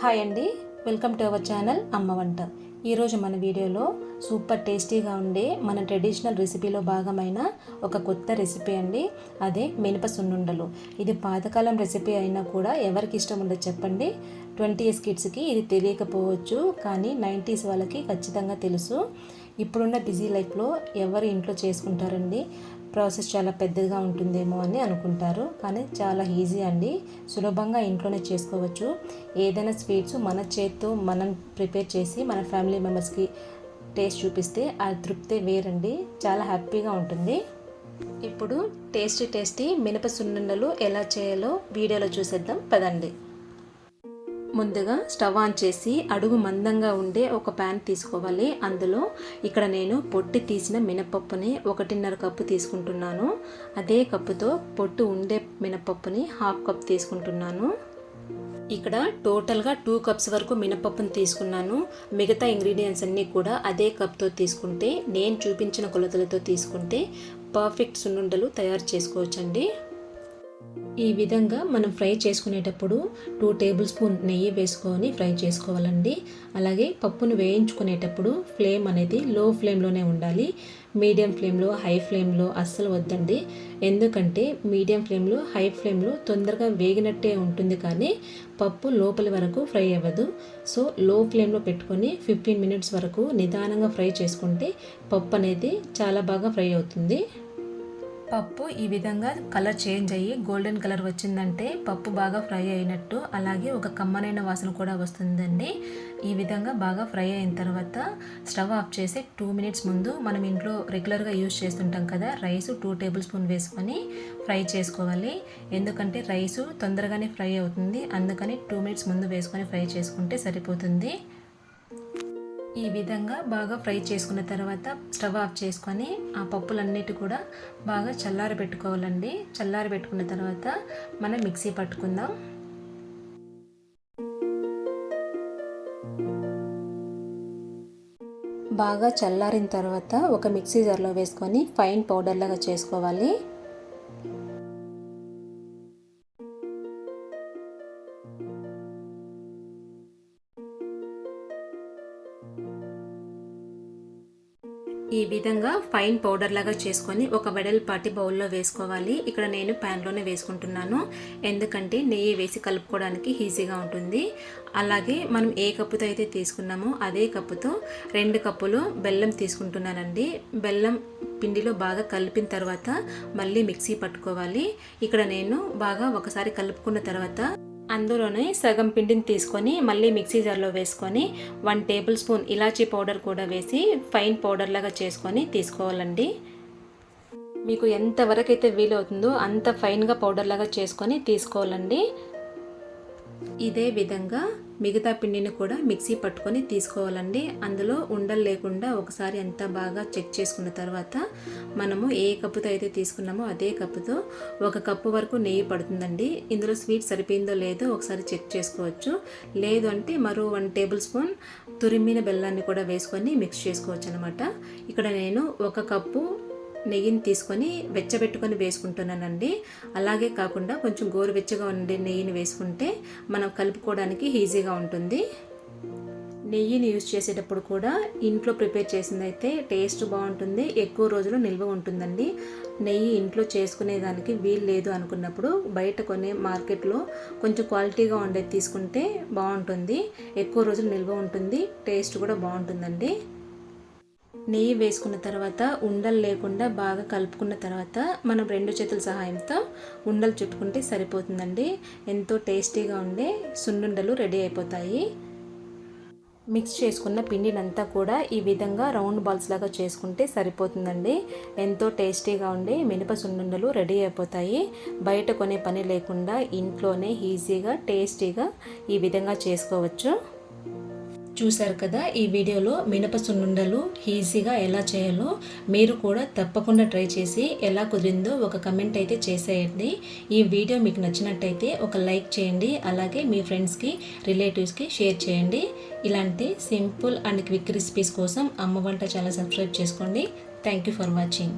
Hi అండి. Welcome to our channel అమ్మ వంట. ఈరోజు మన వీడియోలో సూపర్ టేస్టీగా ఉండే మన ట్రెడిషనల్ రెసిపీలో భాగమైన ఒక కొత్త రెసిపీ అండి. అదే మినప సున్నుండలు ఇది పాతకాలం రెసిపీ అయినా కూడా ఎవరికి ఇష్టం ఉండదు చెప్పండి. ట్వంటీ ఇయర్స్ కిడ్స్కి ఇది తెలియకపోవచ్చు కానీ నైంటీస్ వాళ్ళకి ఖచ్చితంగా తెలుసు. ఇప్పుడున్న బిజీ లైఫ్లో ఎవరు ఇంట్లో చేసుకుంటారండి? ప్రాసెస్ చాలా పెద్దగా ఉంటుందేమో అని అనుకుంటారు. కానీ చాలా ఈజీ అండి. సులభంగా ఇంట్లోనే చేసుకోవచ్చు. ఏదైనా స్వీట్స్ మన చేత్తో మనం ప్రిపేర్ చేసి మన ఫ్యామిలీ మెంబర్స్కి టేస్ట్ చూపిస్తే ఆ తృప్తే వేరండి. చాలా హ్యాపీగా ఉంటుంది. ఇప్పుడు టేస్టీ టేస్టీ మినప సున్నుండలు ఎలా చేయాలో వీడియోలో చూసేద్దాం. పదండి. ముందుగా స్టవ్ ఆన్ చేసి అడుగు మందంగా ఉండే ఒక ప్యాన్ తీసుకోవాలి. అందులో ఇక్కడ నేను పొట్టి తీసిన మినపప్పుని ఒకటిన్నర కప్పు తీసుకుంటున్నాను. అదే కప్పుతో పొట్టు ఉండే మినపప్పుని హాఫ్ కప్ తీసుకుంటున్నాను. ఇక్కడ టోటల్గా టూ కప్స్ వరకు మినపప్పును తీసుకున్నాను. మిగతా ఇంగ్రీడియంట్స్ అన్నీ కూడా అదే కప్తో తీసుకుంటే నేను చూపించిన కొలతలతో తీసుకుంటే పర్ఫెక్ట్ సున్నుండలు తయారు చేసుకోవచ్చండి. ఈ విధంగా మనం ఫ్రై చేసుకునేటప్పుడు టూ టేబుల్ స్పూన్ నెయ్యి వేసుకొని ఫ్రై చేసుకోవాలండి. అలాగే పప్పును వేయించుకునేటప్పుడు ఫ్లేమ్ అనేది లో ఫ్లేమ్లోనే ఉండాలి. మీడియం ఫ్లేమ్లో హై ఫ్లేమ్లో అస్సలు వద్దండి. ఎందుకంటే మీడియం ఫ్లేమ్లో హై ఫ్లేమ్లో తొందరగా వేగినట్టే ఉంటుంది కానీ పప్పు లోపలి వరకు ఫ్రై అవ్వదు. సో లో ఫ్లేమ్లో పెట్టుకొని ఫిఫ్టీన్ మినిట్స్ వరకు నిదానంగా ఫ్రై చేసుకుంటే పప్పు అనేది చాలా బాగా ఫ్రై అవుతుంది. పప్పు ఈ విధంగా కలర్ చేంజ్ అయ్యి గోల్డెన్ కలర్ వచ్చిందంటే పప్పు బాగా ఫ్రై అయినట్టు అలాగే ఒక కమ్మనైన వాసన కూడా వస్తుందండి. ఈ విధంగా బాగా ఫ్రై అయిన తర్వాత స్టవ్ ఆఫ్ చేసి టూ మినిట్స్ ముందు మనం ఇంట్లో రెగ్యులర్గా యూజ్ చేస్తుంటాం కదా రైస్ టూ టేబుల్ స్పూన్ వేసుకొని ఫ్రై చేసుకోవాలి. ఎందుకంటే రైసు తొందరగానే ఫ్రై అవుతుంది అందుకని టూ మినిట్స్ ముందు వేసుకొని ఫ్రై చేసుకుంటే సరిపోతుంది. ఈ విధంగా బాగా ఫ్రై చేసుకున్న తర్వాత స్టవ్ ఆఫ్ చేసుకొని ఆ పప్పులన్నిటి కూడా బాగా చల్లారి పెట్టుకోవాలండి. చల్లారి పెట్టుకున్న తర్వాత మనం మిక్సీ పట్టుకుందాం. బాగా చల్లారిన తర్వాత ఒక మిక్సీ జార్లో వేసుకొని ఫైన్ పౌడర్ లాగా చేసుకోవాలి. ఈ విధంగా ఫైన్ పౌడర్ లాగా చేసుకొని ఒక వెడల్పాటి బౌల్లో వేసుకోవాలి. ఇక్కడ నేను ప్యాన్లోనే వేసుకుంటున్నాను. ఎందుకంటే నెయ్యి వేసి కలుపుకోవడానికి ఈజీగా ఉంటుంది. అలాగే మనం ఏ కప్పుతో అయితే తీసుకున్నామో అదే కప్పుతో రెండు కప్పులు బెల్లం తీసుకుంటున్నానండి. బెల్లం పిండిలో బాగా కలిపిన తర్వాత మళ్ళీ మిక్సీ పట్టుకోవాలి. ఇక్కడ నేను బాగా ఒకసారి కలుపుకున్న తర్వాత అందులోనే సగం పిండిని తీసుకొని మళ్ళీ మిక్సీ జార్లో వేసుకొని వన్ టేబుల్ స్పూన్ ఇలాచీ పౌడర్ కూడా వేసి ఫైన్ పౌడర్ లాగా చేసుకొని తీసుకోవాలండి. మీకు ఎంతవరకు అయితే వీలవుతుందో అంత ఫైన్గా పౌడర్ లాగా చేసుకొని తీసుకోవాలండి. ఇదే విధంగా మిగతా పిండిని కూడా మిక్సీ పట్టుకొని తీసుకోవాలండి. అందులో ఉండలు లేకుండా ఒకసారి అంతా బాగా చెక్ చేసుకున్న తర్వాత మనము ఏ కప్పుతో అయితే తీసుకున్నామో అదే కప్పుతో ఒక కప్పు వరకు నెయ్యి పడుతుందండి. ఇందులో స్వీట్ సరిపోయిందో లేదో ఒకసారి చెక్ చేసుకోవచ్చు. లేదు అంటే మరో వన్ టేబుల్ స్పూన్ తురిమిన బెల్లాన్ని కూడా వేసుకొని మిక్స్ చేసుకోవచ్చు అనమాట ఇక్కడ నేను ఒక కప్పు నెయ్యిని తీసుకొని వెచ్చబెట్టుకొని వేసుకుంటున్నానండి. అలాగే కాకుండా కొంచెం గోరువెచ్చగా ఉండే నెయ్యిని వేసుకుంటే మనం కలుపుకోవడానికి ఈజీగా ఉంటుంది. నెయ్యిని యూజ్ చేసేటప్పుడు కూడా ఇంట్లో ప్రిపేర్ చేసిందైతే టేస్ట్ బాగుంటుంది ఎక్కువ రోజులు నిల్వ ఉంటుందండి. నెయ్యి ఇంట్లో చేసుకునేదానికి వీలు లేదు అనుకున్నప్పుడు బయట కొనే మార్కెట్లో కొంచెం క్వాలిటీగా ఉండేది తీసుకుంటే బాగుంటుంది ఎక్కువ రోజులు నిల్వ ఉంటుంది టేస్ట్ కూడా బాగుంటుందండి. నెయ్యి వేసుకున్న తర్వాత ఉండలు లేకుండా బాగా కలుపుకున్న తర్వాత మనం రెండు చేతుల సహాయంతో ఉండలు చుట్టుకుంటే సరిపోతుందండి. ఎంతో టేస్టీగా ఉండే సున్నుండలు రెడీ అయిపోతాయి. మిక్స్ చేసుకున్న పిండినంతా కూడా ఈ విధంగా రౌండ్ బాల్స్ లాగా చేసుకుంటే సరిపోతుందండి. ఎంతో టేస్టీగా ఉండి మినప సున్నుండలు రెడీ అయిపోతాయి. బయట కొనే పని లేకుండా ఇంట్లోనే ఈజీగా టేస్టీగా ఈ విధంగా చేసుకోవచ్చు. చూశారు కదా ఈ వీడియోలో మినప సున్నుండలు ఈజీగా ఎలా చేయాలో మీరు కూడా తప్పకుండా ట్రై చేసి ఎలా కుదిరిందో ఒక కమెంట్ అయితే చేసేయండి. ఈ వీడియో మీకు నచ్చినట్టయితే ఒక లైక్ చేయండి అలాగే మీ ఫ్రెండ్స్కి రిలేటివ్స్కి షేర్ చేయండి. ఇలాంటి సింపుల్ అండ్ క్విక్ రెసిపీస్ కోసం అమ్మ వంట చాలా సబ్స్క్రైబ్ చేసుకోండి. Thank you for watching.